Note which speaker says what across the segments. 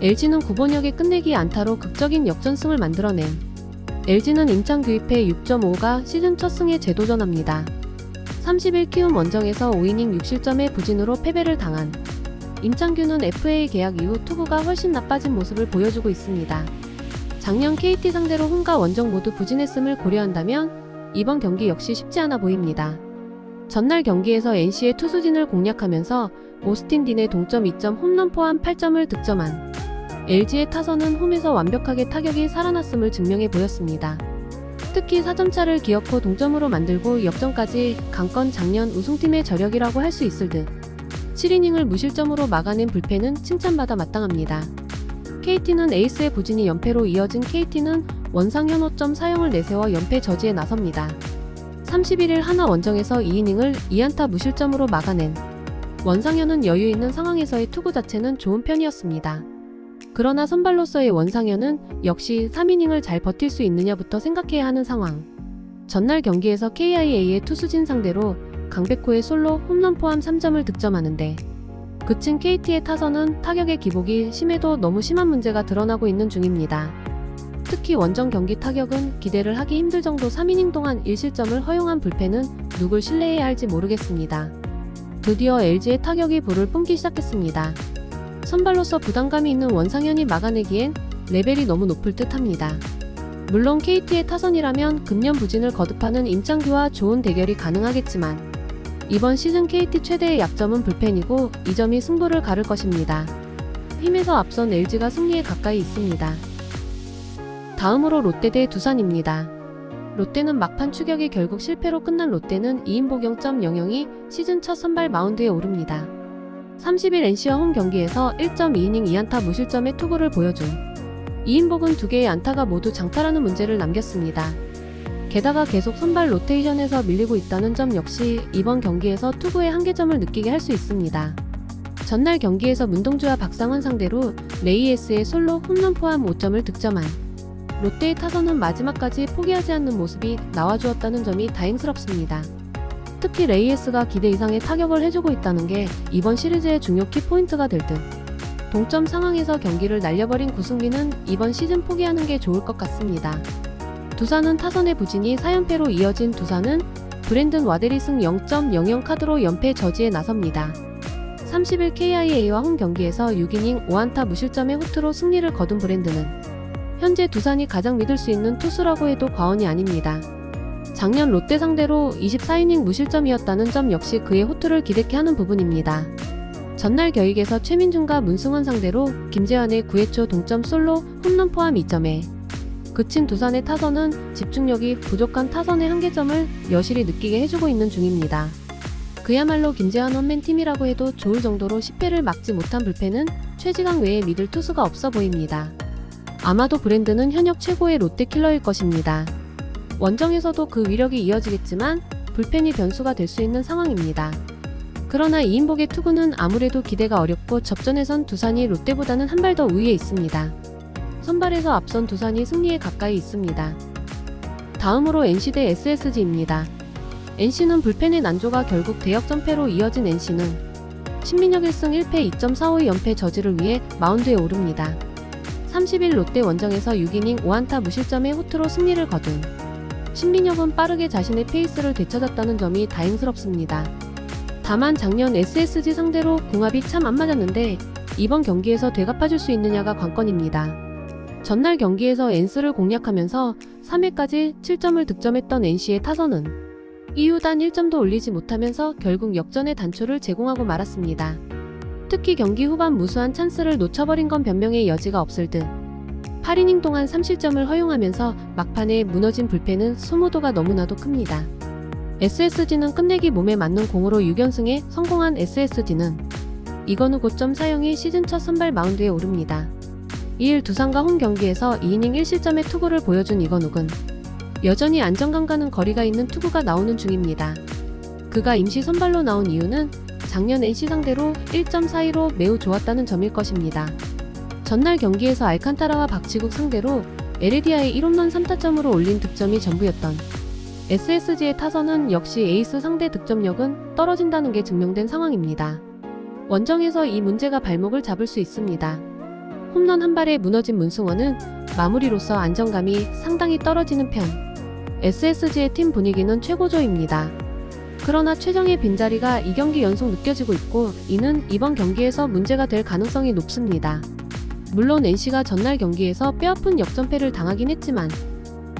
Speaker 1: LG는 9번역의 끝내기 안타로 극적인 역전승을 만들어낸 LG는 임창 규입해 6.5가 시즌 첫 승에 재도전합니다. 30일 키움 원정에서 5이닝 6실점의 부진으로 패배를 당한 임창규는 FA 계약 이후 투구가 훨씬 나빠진 모습을 보여주고 있습니다. 작년 KT 상대로 홈과 원정 모두 부진했음을 고려한다면 이번 경기 역시 쉽지 않아 보입니다. 전날 경기에서 NC의 투수진을 공략하면서 오스틴 딘의 동점 2점 홈런 포함 8점을 득점한 LG의 타선은 홈에서 완벽하게 타격이 살아났음을 증명해 보였습니다. 특히 4점차를 기어코 동점으로 만들고 역전까지 강건 작년 우승팀의 저력이라고 할 수 있을 듯 7이닝을 무실점으로 막아낸 불펜은 칭찬받아 마땅합니다. KT는 에이스의 부진이 연패로 이어진 KT는 원상현 5점 사용을 내세워 연패 저지에 나섭니다. 31일 하나 원정에서 2이닝을 2안타 무실점으로 막아낸 원상현은 여유 있는 상황에서의 투구 자체는 좋은 편이었습니다. 그러나 선발로서의 원상현은 역시 3이닝을 잘 버틸 수 있느냐부터 생각해야 하는 상황. 전날 경기에서 KIA의 투수진 상대로 강백호의 솔로 홈런 포함 3점을 득점하는데 그친 KT의 타선은 타격의 기복이 심해도 너무 심한 문제가 드러나고 있는 중입니다. 특히 원정 경기 타격은 기대를 하기 힘들 정도 3이닝 동안 1실점을 허용한 불펜은 누굴 신뢰해야 할지 모르겠습니다. 드디어 LG의 타격이 불을 뿜기 시작했습니다. 선발로서 부담감이 있는 원상현이 막아내기엔 레벨이 너무 높을 듯 합니다. 물론 KT의 타선이라면 금년 부진을 거듭하는 임창규와 좋은 대결이 가능하겠지만 이번 시즌 KT 최대의 약점은 불펜이고 이 점이 승부를 가를 것입니다. 힘에서 앞선 LG가 승리에 가까이 있습니다. 다음으로 롯데 대 두산입니다. 롯데는 막판 추격이 결국 실패로 끝난 롯데는 2인 복용점 0영이 시즌 첫 선발 마운드에 오릅니다. 30일 NC와 홈 경기에서 1.2이닝 2안타 무실점의 투구를 보여준 이인복은 두 개의 안타가 모두 장타라는 문제를 남겼습니다. 게다가 계속 선발 로테이션에서 밀리고 있다는 점 역시 이번 경기에서 투구의 한계점을 느끼게 할 수 있습니다. 전날 경기에서 문동주와 박상원 상대로 레이에스의 솔로 홈런 포함 5점을 득점한 롯데의 타선은 마지막까지 포기하지 않는 모습이 나와주었다는 점이 다행스럽습니다. 특히 레이에스가 기대 이상의 타격을 해주고 있다는 게 이번 시리즈의 중요 키포인트가 될 듯. 동점 상황에서 경기를 날려버린 구승민은 이번 시즌 포기하는 게 좋을 것 같습니다. 두산은 타선의 부진이 4연패로 이어진 두산은 브랜든 와데리 승 0.00 카드로 연패 저지에 나섭니다. 30일 KIA와 홈 경기에서 6이닝 5안타 무실점의 호투로 승리를 거둔 브랜드는 현재 두산이 가장 믿을 수 있는 투수라고 해도 과언이 아닙니다. 작년 롯데 상대로 24이닝 무실점이었다는 점 역시 그의 호투를 기대케 하는 부분입니다. 전날 겨익에서 최민준과 문승원 상대로 김재환의 9회 초 동점 솔로 홈런 포함 2점에 그친 두산의 타선은 집중력이 부족한 타선의 한계점을 여실히 느끼게 해주고 있는 중입니다. 그야말로 김재환 원맨 팀이라고 해도 좋을 정도로 10회를 막지 못한 불펜은 최지강 외에 믿을 투수가 없어 보입니다. 아마도 브랜드는 현역 최고의 롯데 킬러일 것입니다. 원정에서도 그 위력이 이어지겠지만 불펜이 변수가 될 수 있는 상황입니다. 그러나 이인복의 투구는 아무래도 기대가 어렵고 접전에선 두산이 롯데보다는 한 발 더 우위에 있습니다. 선발에서 앞선 두산이 승리에 가까이 있습니다. 다음으로 NC 대 SSG입니다. NC는 불펜의 난조가 결국 대역전패로 이어진 NC는 신민혁 1승 1패 2.45의 연패 저지를 위해 마운드에 오릅니다. 30일 롯데 원정에서 6이닝 5안타 무실점의 호투로 승리를 거둔 신민혁은 빠르게 자신의 페이스를 되찾았다는 점이 다행스럽습니다. 다만 작년 SSG 상대로 궁합이 참 안 맞았는데 이번 경기에서 되갚아줄 수 있느냐가 관건입니다. 전날 경기에서 엔스를 공략하면서 3회까지 7점을 득점했던 NC의 타선은 이후 단 1점도 올리지 못하면서 결국 역전의 단초를 제공하고 말았습니다. 특히 경기 후반 무수한 찬스를 놓쳐버린 건 변명의 여지가 없을 듯 8이닝 동안 3실점을 허용하면서 막판에 무너진 불펜은 소모도가 너무나도 큽니다. SSG는 끝내기 몸에 맞는 공으로 6연승에 성공한 SSG는 이건우 고점 사용이 시즌 첫 선발 마운드에 오릅니다. 2일 두산과 홈 경기에서 2이닝 1실점의 투구를 보여준 이건욱은 여전히 안정감과는 거리가 있는 투구가 나오는 중입니다. 그가 임시 선발로 나온 이유는 작년 NC 상대로 1.42로 매우 좋았다는 점일 것입니다. 전날 경기에서 알칸타라와 박지국 상대로 에레디아의 1홈런 3타점으로 올린 득점이 전부였던 SSG의 타선은 역시 에이스 상대 득점력은 떨어진다는 게 증명된 상황입니다. 원정에서 이 문제가 발목을 잡을 수 있습니다. 홈런 한 발에 무너진 문승원은 마무리로서 안정감이 상당히 떨어지는 편. SSG의 팀 분위기는 최고조입니다. 그러나 최정의 빈자리가 2경기 연속 느껴지고 있고 이는 이번 경기에서 문제가 될 가능성이 높습니다. 물론 NC가 전날 경기에서 뼈아픈 역전패를 당하긴 했지만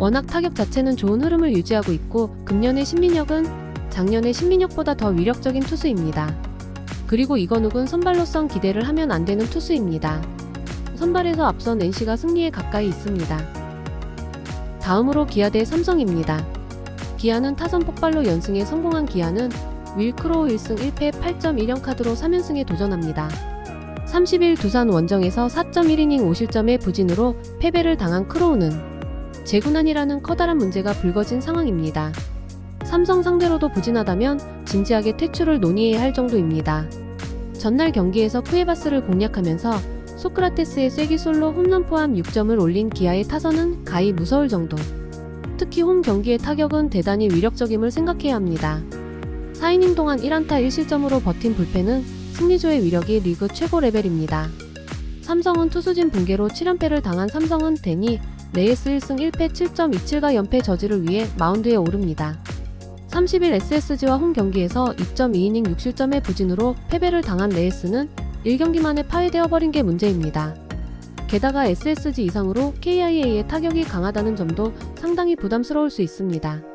Speaker 1: 워낙 타격 자체는 좋은 흐름을 유지하고 있고 금년의 신민혁은 작년의 신민혁보다 더 위력적인 투수입니다. 그리고 이건욱은 선발로선 기대를 하면 안 되는 투수입니다. 선발에서 앞선 NC가 승리에 가까이 있습니다. 다음으로 기아 대 삼성입니다. 기아는 타선 폭발로 연승에 성공한 기아는 윌크로우 1승 1패 8.1형 카드로 3연승에 도전합니다. 30일 두산 원정에서 4.1이닝 5실점의 부진으로 패배를 당한 크로우는 재구난이라는 커다란 문제가 불거진 상황입니다. 삼성 상대로도 부진하다면 진지하게 퇴출을 논의해야 할 정도입니다. 전날 경기에서 쿠에바스를 공략하면서 소크라테스의 쐐기 솔로 홈런 포함 6점을 올린 기아의 타선은 가히 무서울 정도. 특히 홈 경기의 타격은 대단히 위력적임을 생각해야 합니다. 4이닝 동안 1안타 1실점으로 버틴 불펜은 승리조의 위력이 리그 최고 레벨입니다. 삼성은 투수진 붕괴로 7연패를 당한 삼성은 데니 레이스 1승 1패 7.27가 연패 저지를 위해 마운드에 오릅니다. 30일 SSG와 홈 경기에서 2.2이닝 6실점의 부진으로 패배를 당한 레이스는 1경기 만에 파회되어 버린 게 문제입니다. 게다가 SSG 이상으로 KIA의 타격이 강하다는 점도 상당히 부담스러울 수 있습니다.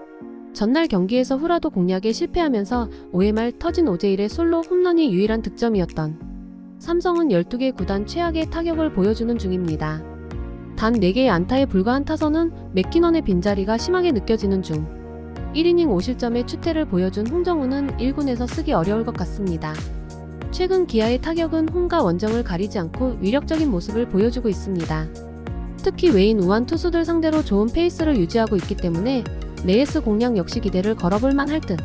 Speaker 1: 전날 경기에서 후라도 공략에 실패하면서 5회 말 터진 오제일의 솔로 홈런이 유일한 득점이었던 삼성은 12개 구단 최악의 타격을 보여주는 중입니다. 단 4개의 안타에 불과한 타선은 맥키넌의 빈자리가 심하게 느껴지는 중 1이닝 5실점의 추태를 보여준 홍정우는 1군에서 쓰기 어려울 것 같습니다. 최근 기아의 타격은 홈과 원정을 가리지 않고 위력적인 모습을 보여주고 있습니다. 특히 외인 우한 투수들 상대로 좋은 페이스를 유지하고 있기 때문에 레이스 공략 역시 기대를 걸어볼 만할 듯.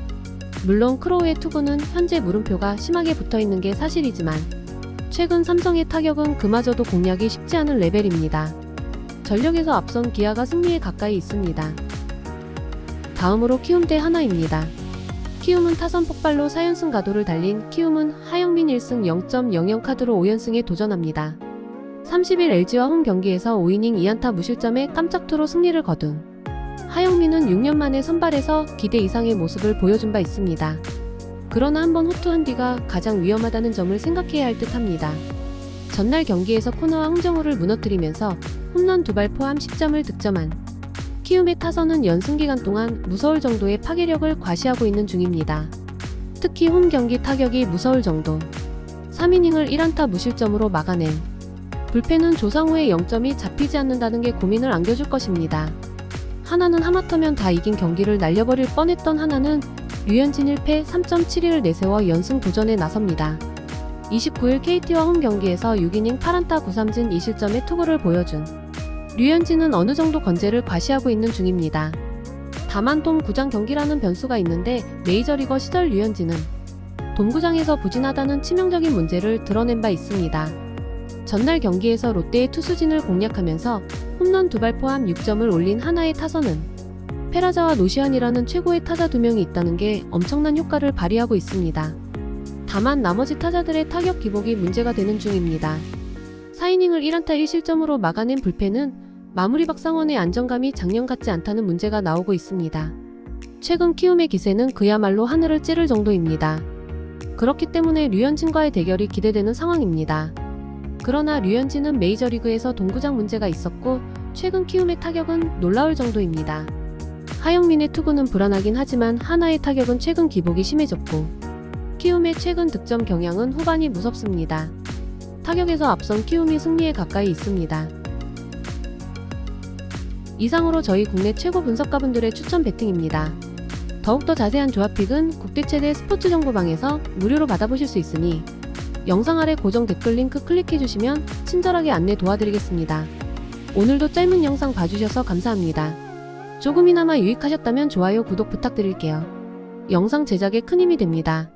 Speaker 1: 물론 크로우의 투구는 현재 물음표가 심하게 붙어 있는 게 사실이지만 최근 삼성의 타격은 그마저도 공략이 쉽지 않은 레벨입니다. 전력에서 앞선 기아가 승리에 가까이 있습니다. 다음으로 키움 대 하나입니다. 키움은 타선 폭발로 4연승 가도를 달린 키움은 하영민 1승 0.00 카드로 5연승에 도전합니다. 30일 LG와 홈 경기에서 5이닝 2안타 무실점에 깜짝 투로 승리를 거둔 하영민은 6년 만에 선발에서 기대 이상의 모습을 보여준 바 있습니다. 그러나 한번 호투한 뒤가 가장 위험하다는 점을 생각해야 할 듯 합니다. 전날 경기에서 코너와 홍정우를 무너뜨리면서 홈런 두 발 포함 10점을 득점한 키움의 타선은 연승 기간 동안 무서울 정도의 파괴력을 과시하고 있는 중입니다. 특히 홈 경기 타격이 무서울 정도. 3이닝을 1안타 무실점으로 막아낸 불펜은 조상우의 0점이 잡히지 않는다는 게 고민을 안겨줄 것입니다. 하나는 하마터면 다 이긴 경기를 날려버릴 뻔했던 하나는 류현진 1패 3.71을 내세워 연승 도전에 나섭니다. 29일 KT와 홈 경기에서 6이닝 8안타 9삼진 2실점의 투구를 보여준 류현진은 어느 정도 건재를 과시하고 있는 중입니다. 다만 돔 구장 경기라는 변수가 있는데 메이저리거 시절 류현진은 돔구장에서 부진하다는 치명적인 문제를 드러낸 바 있습니다. 전날 경기에서 롯데의 투수진을 공략하면서 홈런 두 발 포함 6점을 올린 하나의 타선은 페라자와 노시안이라는 최고의 타자 두 명이 있다는 게 엄청난 효과를 발휘하고 있습니다. 다만 나머지 타자들의 타격 기복이 문제가 되는 중입니다. 4이닝을 1안타 1실점으로 막아낸 불펜은 마무리 박상원의 안정감이 작년 같지 않다는 문제가 나오고 있습니다. 최근 키움의 기세는 그야말로 하늘을 찌를 정도입니다. 그렇기 때문에 류현진과의 대결이 기대되는 상황입니다. 그러나 류현진은 메이저리그에서 동구장 문제가 있었고 최근 키움의 타격은 놀라울 정도입니다. 하영민의 투구는 불안하긴 하지만 하나의 타격은 최근 기복이 심해졌고 키움의 최근 득점 경향은 후반이 무섭습니다. 타격에서 앞선 키움이 승리에 가까이 있습니다. 이상으로 저희 국내 최고 분석가분들의 추천 배팅입니다. 더욱더 자세한 조합픽은 국대 최대 스포츠 정보방에서 무료로 받아보실 수 있으니 영상 아래 고정 댓글 링크 클릭해주시면 친절하게 안내 도와드리겠습니다. 오늘도 짧은 영상 봐주셔서 감사합니다. 조금이나마 유익하셨다면 좋아요, 구독 부탁드릴게요. 영상 제작에 큰 힘이 됩니다.